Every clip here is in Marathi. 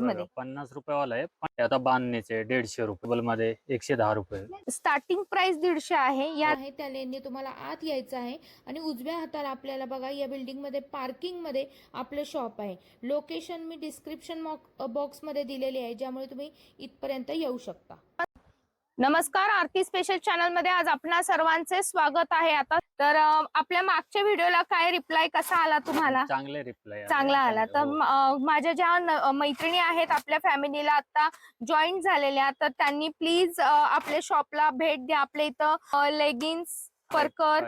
मध्ये. पन्नास रुपयावाला आहे. पण ते आता बांधणीचे दीडशे रुपये मध्ये एकशे दहा रुपये. स्टार्टिंग प्राइस दीडशे आहे. या आहे त्या लेनने तुम्हाला आत यायचं आहे. आणि उजव्या हाताला आपल्याला बघा या बिल्डिंगमध्ये पार्किंगमध्ये आपलं शॉप आहे. लोकेशन मी डिस्क्रिप्शन बॉक्समध्ये दिलेली आहे ज्यामुळे तुम्ही इथपर्यंत येऊ शकता. नमस्कार आरती स्पेशल चॅनलमध्ये आज आपणा सर्वांचे स्वागत आहे. आता तर आपल्या मागच्या व्हिडिओला काय रिप्लाय कसा आला तुम्हाला? चांगले रिप्लाय चांगला आला. तर अं, माझ्या ज्या मैत्रिणी आहेत आपल्या फॅमिलीला आता जॉईन झालेल्या तर त्यांनी प्लीज आपल्या शॉपला भेट द्या. आपल्या इथं लेगिन्स परकर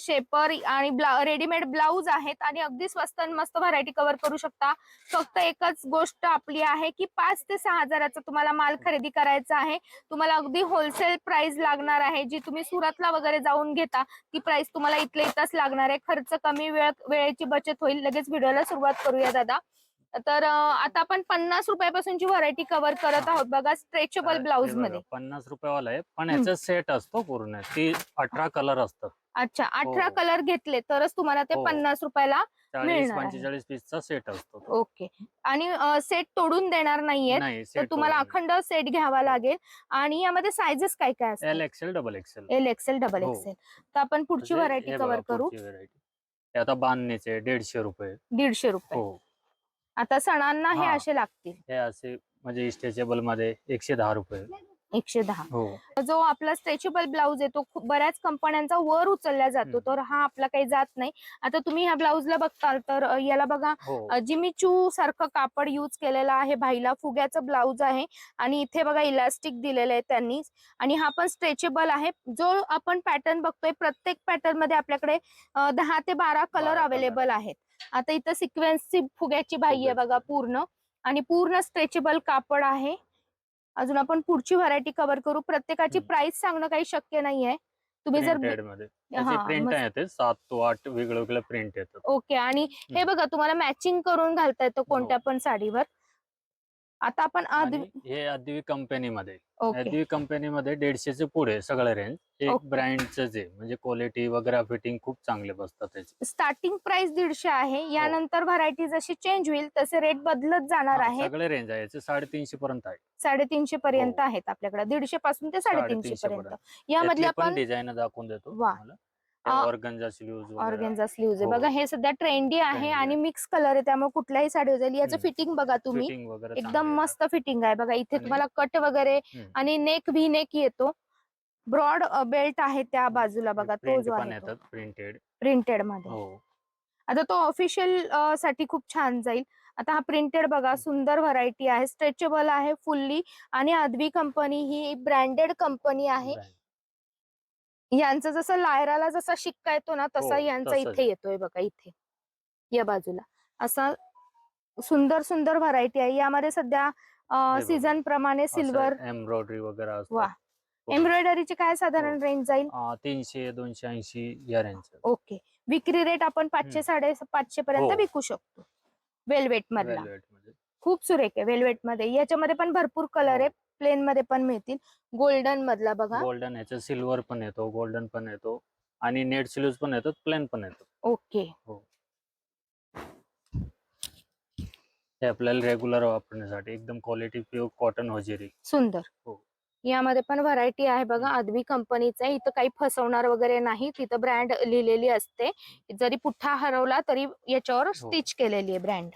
शेपर आणि रेडीमेड ब्लाऊज आहेत आणि अगदी स्वस्त आणि मस्त व्हरायटी कव्हर करू शकता. फक्त एकच गोष्ट आपली आहे की पाच ते सहा हजाराचा तुम्हाला माल खरेदी करायचा आहे. तुम्हाला अगदी होलसेल प्राइस लागणार आहे. जी तुम्ही सुरतला वगैरे जाऊन घेता ती प्राइस तुम्हाला इथल्या इथंच लागणार आहे. खर्च कमी वेळ वेळेची बचत होईल. लगेच व्हिडिओला सुरुवात करूया दादा. तर आता आपण पन्नास रुपयापासूनची व्हरायटी कव्हर करत आहोत बघा स्ट्रेचेबल ब्लाऊजमध्ये. पन्नास रुपयावाला आहे पण याचा सेट असतो पूर्ण ती अठरा कलर असतात अच्छा अठरा हो. कलर घेतले तरच तुम्हाला ते हो. पन्नास रुपयाला. पंचेचाळीस पीसचा सेट असतो. ओके. आणि सेट तोडून देणार नाहीये नाही तर तुम्हाला. अखंड सेट घ्यावा लागेल. आणि यामध्ये सायझेस काय काय एल असतात XL double XL L XL double हो. एक्सेल तर आपण पुढची व्हरायटी कव्हर करू. व्हरायटी आता बांधणीचे दीडशे रुपये. दीडशे रुपये. हो. आता सणांना हे हा. असे लागतील. हे असे म्हणजे स्ट्रेचेबलमध्ये एकशे दहा रुपये. एकशे दहा. हो. जो आपला स्ट्रेचेबल ब्लाऊज आहे तो खूप बऱ्याच कंपन्यांचा वर उचलला जातो. हम्म. तर हा आपला काही जात नाही. आता तुम्ही ह्या ब्लाऊजला बघताल तर अ, याला बघा हो. अ, जिमीचू सारखं कापड यूज केलेलं आहे. भाईला फुग्याचं ब्लाऊज आहे. आणि इथे बघा इलास्टिक दिलेलं आहे त्यांनी. आणि हा पण स्ट्रेचेबल आहे. जो आपण पॅटर्न बघतोय प्रत्येक पॅटर्नमध्ये आपल्याकडे अ, दहा ते बारा कलर बारा अवेलेबल आहेत. आता इथं सिक्वेन्सची फुग्याची बाई आहे. बघा पूर्ण. आणि पूर्ण स्ट्रेचेबल कापड आहे. अजून आपण पुढची व्हरायटी कव्हर करू. प्रत्येकाची. प्राइस सांगणं काही शक्य नाहीये. तुम्ही जर हा, सात तो आठ वेगळे वेगळे प्रिंट येतात. ओके आणि हे बघा तुम्हाला मॅचिंग करून घालता येतं कोणत्या हो. पण साडीवर. आता आपण आणि हे अद्वी कंपनीमध्ये ओके. अद्वी कंपनीमध्ये दीडशेचे पुढे सगळं रेंज एक. ब्रँडच आहे म्हणजे क्वालिटी वगैरे फिटिंग खूप चांगले बसतात त्याचे. स्टार्टिंग प्राइस दीडशे आहे. यानंतर व्हरायटी जशी चेंज होईल तसे रेट बदलत जाणार हा, आहे सगळे रेंज आहे. याचे साडेतीनशे पर्यंत आहे. साडेतीनशे पर्यंत हो. आहेत आपल्याकडे. दीडशे पासून ते साडेतीनशे पर्यंत. यामधले पण आपण डिझाईन दाखवून देतो वा. ऑर्गन्जा स्लीव्ज ऑर्गेन्झा स्लीव्ह हो. बघा हे सध्या ट्रेंडी आहे Trendy आणि आहे. मिक्स कलर आहे. त्यामुळे कुठल्याही साडी जाईल याचं हम्म. फिटिंग बघा तुम्ही. फिटिंग वगैरे एकदम चांगली मस्त फिटिंग आहे. बघा इथे आणि- तुम्हाला कट वगैरे हम्म. आणि नेक व्ही नेक येतो. ब्रॉड बेल्ट आहे त्या बाजूला बघा तो जो पण आहे येतात प्रिंटेड प्रिंटेडमध्ये. हो. आता तो ऑफिशियलसाठी खूप छान जाईल. आता हा प्रिंटेड बघा सुंदर व्हरायटी आहे. स्ट्रेचेबल आहे फुल्ली आणि अद्वी कंपनी ही ब्रँडेड कंपनी आहे. Brand. यांचं जसं लायराला जसा शिक्का येतो ना तसा हो, यांचा तसंच. इथे येतोय बघा इथे या बाजूला असा सुंदर सुंदर व्हरायटी आहे यामध्ये सध्या बघा. सीझन प्रमाणे सिल्वर एम्ब्रॉयडरी वगैरे. वा. हो. एम्ब्रॉयडरीची काय साधारण रेंज जाईल तीनशे दोनशे ऐंशी या रेंज ओके विक्री रेट आपण पाचशे हम्म. साडे पाचशे पर्यंत हो. विकू शकतो वेलवेट मधला खूप सुरेख आहे वेलवेटमध्ये याच्यामध्ये पण भरपूर कलर हो. आहे प्लेन मध्ये पण मिळतील. गोल्डन मधला बघा. गोल्डन ह्याच्यात सिल्वर पण येतो गोल्डन पण येतो आणि नेट सिल्व्ह पण येतात प्लेन पण येतो. ओके. हे. आपल्याला रेग्युलर वापरण्यासाठी एकदम क्वालिटी प्युअर कॉटन हजेरी. सुंदर. हो. यामध्ये पण व्हरायटी आहे बघा. अद्वी कंपनीचं आहे. इथं काही फसवणार वगैरे नाही. तिथं ब्रँड लिहिलेली असते. जरी पुठ्ठा हरवला तरी याच्यावर हो. स्टिच केलेली आहे ब्रँड.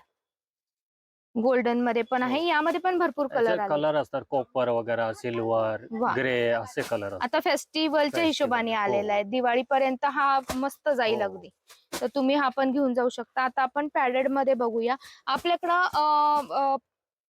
गोल्डनमध्ये पण आहे. हो. यामध्ये पण भरपूर कलर आले कलर असतात. कॉपर वगैरे सिल्वर वा. ग्रे असे कलर असतात. आता फेस्टिवलच्या हिशोबाने हो. आलेला आहे. दिवाळीपर्यंत हा मस्त जाईल हो. अगदी. तर तुम्ही हा पण घेऊन जाऊ शकता. आता आपण पॅडेडमध्ये बघूया. आपल्याकडं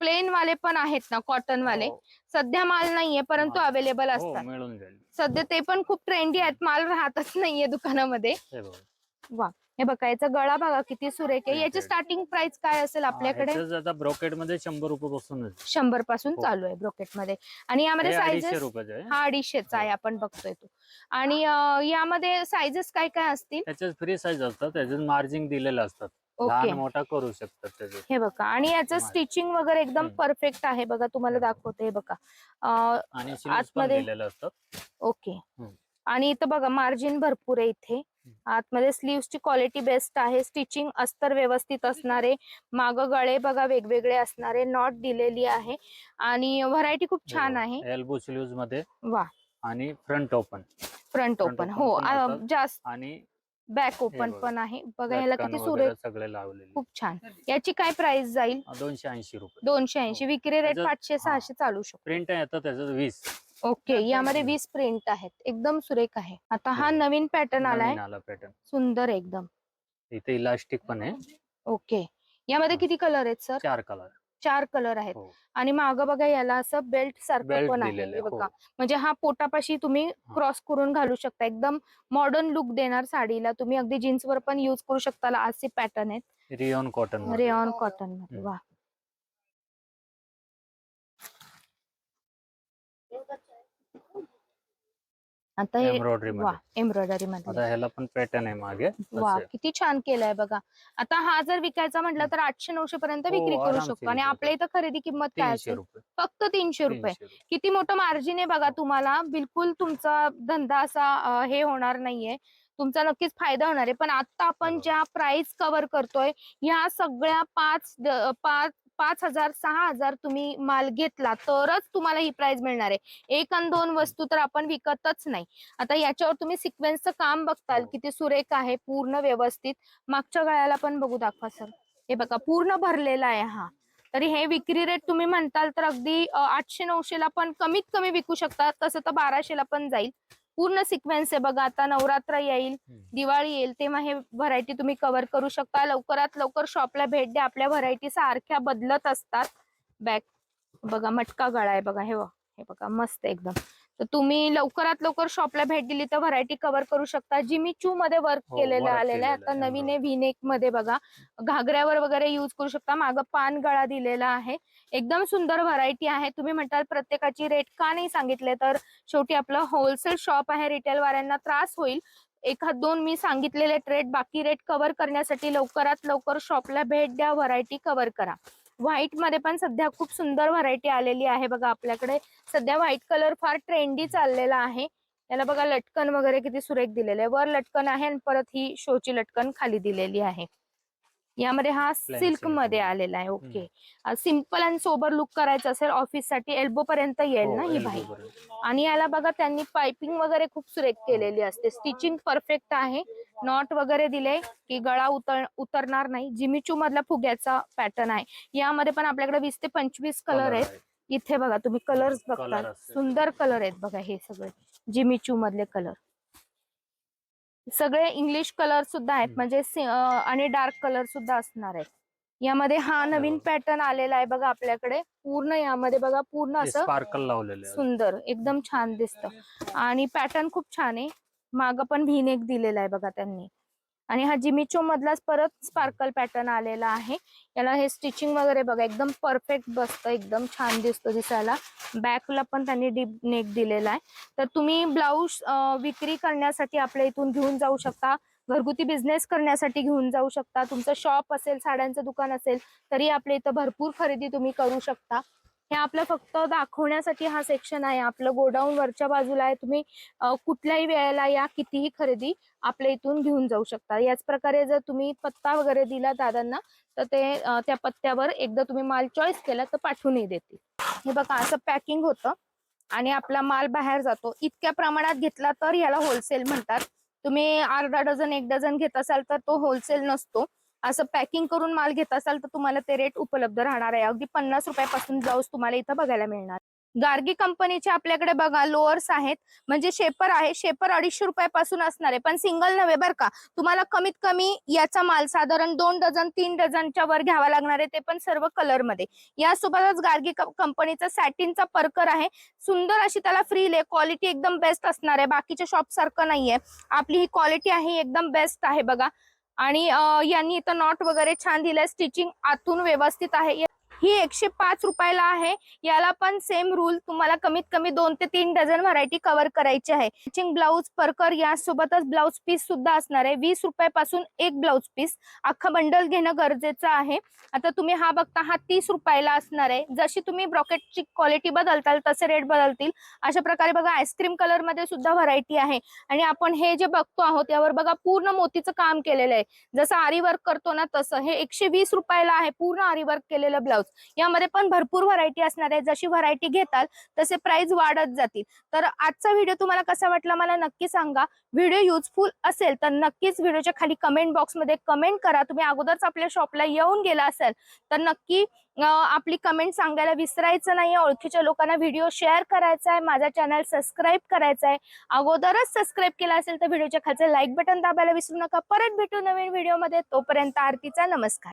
प्लेन वाले पण आहेत ना कॉटन वाले. हो, सध्या माल नाहीये परंतु हा. अवेलेबल हो असतात. मिळून जाईल. सध्या ते पण खूप ट्रेंडी आहेत. माल राहतच नाहीये दुकानामध्ये. हे बघा. वा हे बघा याचा गळा बघा किती सुरेख आहे. याची. स्टार्टिंग प्राइस काय असेल आपल्याकडे? हा, आता ब्रोकेटमध्ये शंभर रुपये पासूनच शंभरपासून हो. चालू आहे ब्रोकेटमध्ये. आणि यामध्ये हे सायझेस हा अडीचशेचा आहे आपण बघतोय तो. आणि यामध्ये सायझेस काय काय असतील? त्याच्यात फ्री साईज असतात त्याच्यात मार्जिन दिलेलं असतात. मोठा करू शकतात हे बघा आणि याचं. स्टिचिंग वगैरे एकदम. परफेक्ट आहे बघा तुम्हाला हो. दाखवते हे बघा. आतमध्ये- ओके. आणि इथं बघा मार्जिन भरपूर आहे इथे. आतमध्ये sleeves ची क्वालिटी बेस्ट आहे. स्टिचिंग अस्तर व्यवस्थित असणारे माग गळे बघा वेगवेगळे असणारे नॉट दिलेली आहे. आणि व्हरायटी खूप छान आहे. एल्बो स्लीव्हमध्ये वा. आणि फ्रंट ओपन फ्रंट ओपन हो. जास्त आणि बॅक ओपन. पण आहे. बघा लटकन किती सुरेख खूप छान. याची काय प्राइस जाईल? दोनशे ऐंशी रुपये. दोनशे ऐंशी. विक्री रेट पाचशे हा. सहाशे चालू शकतो. प्रिंट येतं त्याचं वीस. ओके यामध्ये. वीस प्रिंट आहेत. एकदम सुरेख आहे. आता हा हो. नवीन पॅटर्न आलाय. पॅटर्न सुंदर एकदम. इथे इलास्टिक पण आहे. ओके. यामध्ये. किती कलर आहेत सर चार कलर चार कलर आहेत. हो. आणि माग बघा याला असं बेल्ट सारखं पण आहे. दिलेले हे बघा. म्हणजे हा पोटापाशी तुम्ही क्रॉस करून घालू शकता. एकदम मॉडर्न लुक देणार साडीला. तुम्ही अगदी जीन्स वर पण युज करू शकता असे पॅटर्न आहेत. Rayon cotton rayon cotton. वा आता हे एम्ब्रॉयडरी वा एम्ब्रॉयडरी मध्ये. आता ह्याला पण पॅटर्न आहे मागे. वा. किती छान केलंय बघा. आता हा जर विकायचा म्हटलं तर आठशे नऊशे पर्यंत हो, विक्री करू आरामशीर शकतो. आणि आपल्या इथं खरेदी किंमत काय तीनशे असेल? रुपये. फक्त तीनशे रुपये. तीनशे रुपये. किती मोठं मार्जिन आहे बघा तुम्हाला. बिलकुल तुमचा धंदा असा अं, हे होणार नाहीये. तुमचा नक्कीच फायदा होणार आहे. पण आता आपण. ज्या प्राइस कव्हर करतोय ह्या सगळ्या पाच पाच पाच हजार सहा हजार तुम्ही माल घेतला तरच तुम्हाला ही प्राइस मिळणार आहे. एक आणि दोन वस्तू तर आपण विकतच नाही. आता याच्यावर तुम्ही सिक्वेन्सचं काम बघताल हो. किती सुरेख आहे पूर्ण व्यवस्थित. मागच्या गळ्याला पण बघू दाखवा सर. हे बघा पूर्ण भरलेला आहे हा. तरी हे विक्री रेट तुम्ही म्हणताल तर अगदी आठशे नऊशेला पण कमीत कमी विकू शकता. तसं तर बाराशेला पण जाईल. पूर्ण सिक्वेन्स आहे बघा आता नवरात्र येईल. दिवाळी येईल तेव्हा हे व्हरायटी तुम्ही कव्हर करू शकता. लवकरात लवकर शॉपला भेट द्या आपल्या व्हरायटी सारख्या बदलत असतात. बॅग बघा मटका गळा आहे बघा हे बघा हे बघा मस्त एकदम. तर तुम्ही लवकरात लवकर शॉपला भेट दिली तर व्हरायटी कव्हर करू शकता. जिमी चू मध्ये वर्क हो, केलेलं work आलेलं आहे. केलेलं आता आहे, नवीन आहे व्हीनेकमध्ये बघा. घागऱ्यावर वगैरे युज करू शकता. मागं पान गळा दिलेला आहे. एकदम सुंदर व्हरायटी आहे. तुम्ही म्हणताल प्रत्येकाची रेट का नाही सांगितले तर शेवटी आपलं होलसेल शॉप आहे. रिटेल वाल्यांना त्रास होईल. एखाद दोन मी सांगितलेले रेट बाकी रेट कव्हर करण्यासाठी लवकरात लवकर शॉपला भेट द्या. व्हरायटी कव्हर करा. व्हाईटमध्ये पण सध्या खूप सुंदर व्हरायटी आलेली आहे बघा आपल्याकडे. सध्या व्हाईट कलर फार ट्रेंडी चाललेला आहे. याला बघा लटकन वगैरे किती सुरेख दिलेलं आहे. वर लटकन आहे आणि परत ही शोची लटकन खाली दिलेली आहे. यामध्ये हा सिल्कमध्ये. आलेला आहे. ओके सिंपल आणि सोबर लुक करायचं असेल ऑफिससाठी एल्बो पर्यंत येईल हो, ना ही पर्यंत. आणि याला बघा त्यांनी पायपिंग वगैरे खूप सुरेख केलेली असते. स्टिचिंग परफेक्ट आहे. नॉट वगैरे दिले की गळा उतर उतरणार नाही. जिमिचू मधला फुग्याचा पॅटर्न आहे. यामध्ये पण आपल्याकडे वीस ते पंचवीस कलर आहेत. आहे. इथे बघा तुम्ही कलर्स असते. सुंदर कलर आहेत बघा हे सगळे. जिमिचू मधले कलर सगळे इंग्लिश कलर सुद्धा आहेत. म्हणजे आणि डार्क कलर सुद्धा असणार आहेत. यामध्ये हा नवीन. पॅटर्न आलेला आहे बघा आपल्याकडे. पूर्ण यामध्ये बघा पूर्ण असं स्पार्कल लावलेले आहे. सुंदर एकदम छान दिसतं. आणि पॅटर्न खूप छान आहे. माग पण व्हीनेक दिलेला आहे बघा त्यांनी. आणि हा जिमिचो मधलाच परत स्पार्कल पॅटर्न आलेला आहे. याला हे स्टिचिंग वगैरे बघा एकदम परफेक्ट बसतं एकदम छान दिसतो दिसायला. बॅकला पण त्यांनी डीप नेक दिलेला आहे. तर तुम्ही ब्लाऊज विक्री करण्यासाठी आपल्या इथून घेऊन जाऊ शकता. घरगुती बिझनेस करण्यासाठी घेऊन जाऊ शकता. तुमचं शॉप असेल साड्यांचं दुकान असेल तरी आपल्या इथं भरपूर खरेदी तुम्ही करू शकता. हे आपलं फक्त दाखवण्यासाठी हा सेक्शन आहे. आपलं गोडाऊन वरच्या बाजूला आहे. तुम्ही कुठल्याही वेळेला या कितीही खरेदी आपल्या इथून घेऊन जाऊ शकता. याच प्रकारे जर तुम्ही पत्ता वगैरे दिला दादांना तर ते त्या पत्त्यावर एकदा तुम्ही माल चॉईस केला तर पाठवूनही देतील. हे बघा असं पॅकिंग होतं आणि आपला माल बाहेर जातो. इतक्या प्रमाणात घेतला तर याला होलसेल म्हणतात. तुम्ही अर्धा डझन एक डझन घेत असाल तर तो होलसेल नसतो. असं पॅकिंग करून माल घेत असाल तर तुम्हाला ते रेट उपलब्ध राहणार आहे. अगदी पन्नास रुपयापासून ब्लाऊज तुम्हाला इथं बघायला मिळणार. गार्गी कंपनीचे आपल्याकडे बघा लोअर्स आहेत. म्हणजे शेपर आहे. शेपर अडीचशे रुपयापासून असणार आहे. पण सिंगल नव्हे बरं का. तुम्हाला कमीत कमी याचा माल साधारण दोन डझन तीन डझनच्या वर घ्यावा लागणार आहे. ते पण सर्व कलरमध्ये. यासोबतच गार्गी कंपनीचा सॅटिनचा परकर आहे. सुंदर अशी त्याला फ्रील आहे. क्वालिटी एकदम बेस्ट असणार आहे. बाकीच्या शॉप सारखं नाहीये. आपली ही क्वालिटी आहे. एकदम बेस्ट आहे बघा. आणि यांनी इथं नॉट वगैरे छान दिलाय. स्टिचिंग आतून व्यवस्थित आहे. ही एकशे पाच रुपयाला आहे. याला पण सेम रूल तुम्हाला कमीत कमी दोन ते तीन डझन व्हरायटी कव्हर करायची आहे. मॅचिंग ब्लाऊज परकर यासोबतच ब्लाऊज पीस सुद्धा असणार आहे. वीस रुपयापासून एक ब्लाऊज पीस अख्खा बंडल घेणं गरजेचं आहे. आता तुम्ही हा बघता हा तीस रुपयाला असणार आहे. जशी तुम्ही ब्रॉकेटची क्वालिटी बदलताल तसे रेट बदलतील. अशा प्रकारे बघा आईस्क्रीम कलरमध्ये सुद्धा व्हरायटी आहे. आणि आपण हे जे बघतो आहोत यावर बघा पूर्ण मोतीचं काम केलेलं आहे. जसं आरी वर्क करतो ना तसं. हे एकशे वीस रुपयाला आहे पूर्ण आरी वर्क केलेलं ब्लाऊज यामध्ये पण भरपूर व्हरायटी असणार आहे. जशी व्हरायटी घेताल तसे प्राइस वाढत जातील. तर आजचा व्हिडिओ तुम्हाला कसा वाटला मला नक्की सांगा. व्हिडिओ युजफुल असेल तर नक्कीच व्हिडिओच्या खाली कमेंट बॉक्समध्ये कमेंट करा. तुम्ही अगोदरच आपल्या शॉपला येऊन गेला असेल तर नक्की आपली कमेंट सांगायला विसरायचं नाही ओळखीच्या लोकांना व्हिडिओ शेअर करायचा आहे. माझा चॅनल सबस्क्राईब करायचा आहे. अगोदरच सबस्क्राईब केला असेल तर व्हिडिओच्या खालचं लाईक बटन दाबायला विसरू नका. परत भेटू नवीन व्हिडिओमध्ये तोपर्यंत आरतीचा नमस्कार.